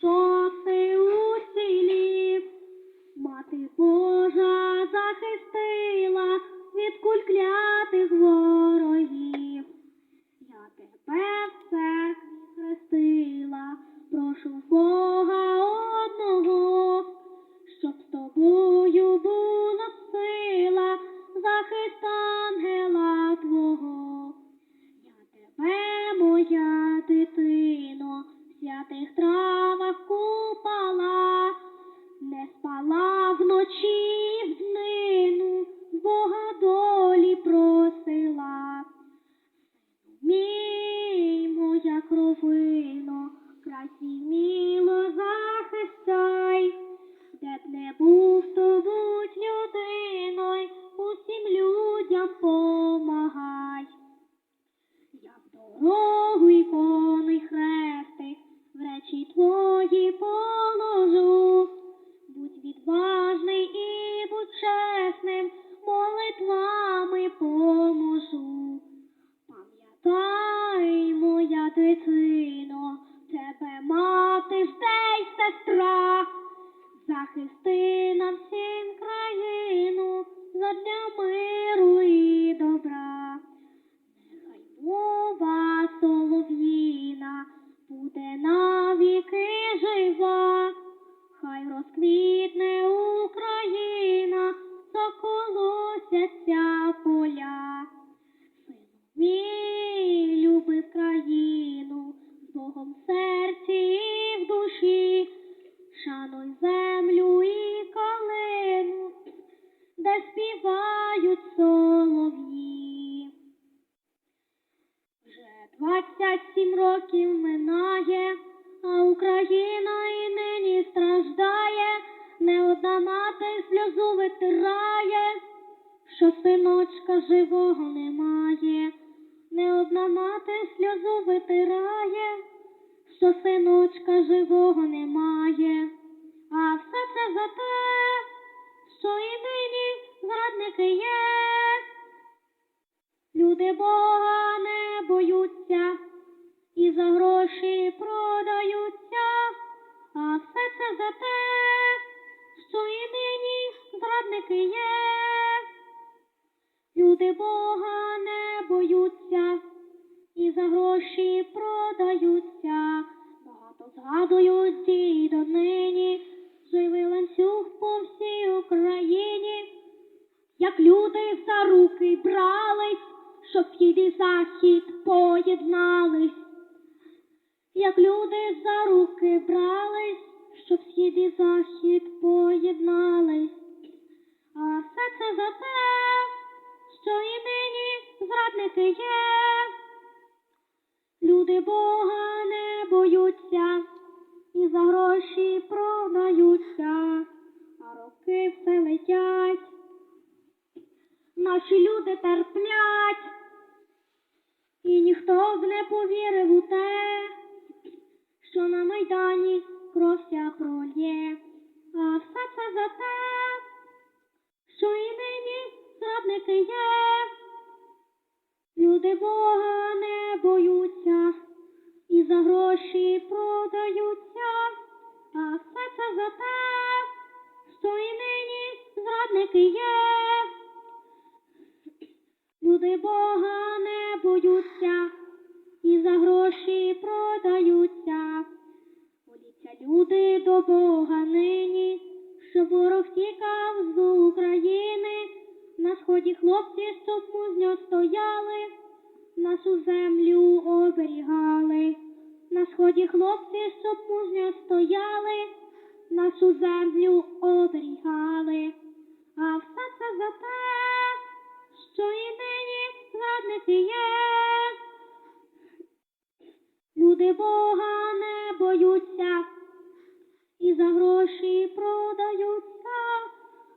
що. Мати Божа захистила від куль ворогів. Я тебе в церкві хрестила, прошу Бога одного, щоб з тобою була сила, захист ангела твого. Я тебе, моя дитино, святих травах мило захистай, де б не був, то будь людиною, усім людям помагай. В дорогу ікони хрестик, в речі твої положу. Будь відважний і будь чесним, молитвами поможу. Пам'ятай, моя дитино, захисти нам Років минає, а Україна і нині страждає, не одна мати сльозу витирає, що синочка живого немає, не одна мати сльозу витирає, що синочка живого немає, а все це за те, що і нині зрадники є. Люди Бога не боються і за гроші продаються, а все це за те, що і нині зрадники є. Люди Бога не боються і за гроші продаються. Багато згадують ті до нині, живий ланцюг по всій Україні як люди за руки брались, щоб схід і захід поєднались, як люди за руки брались, щоб схід і захід поєднались, а все це за те, що і нині зрадники є. Люди Бога не боються і за гроші продаються, а роки все летять. Наші люди терплять, і ніхто б не повірив у те, є. Люди Бога не боються і за гроші продаються, а все це за те, що і нині зрадники є. Люди Бога Сході хлопці, щоб мужньо стояли, нашу землю оберігали. На сході хлопці, щоб мужньо стояли, нашу землю оберігали. А все це за те, що і нині зрадники є. Люди Бога не боються і за гроші продаються,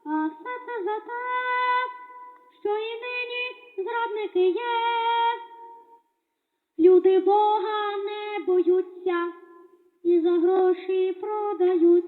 а все це за те, що і нині зрадники є. Люди Бога не боються і за гроші продають.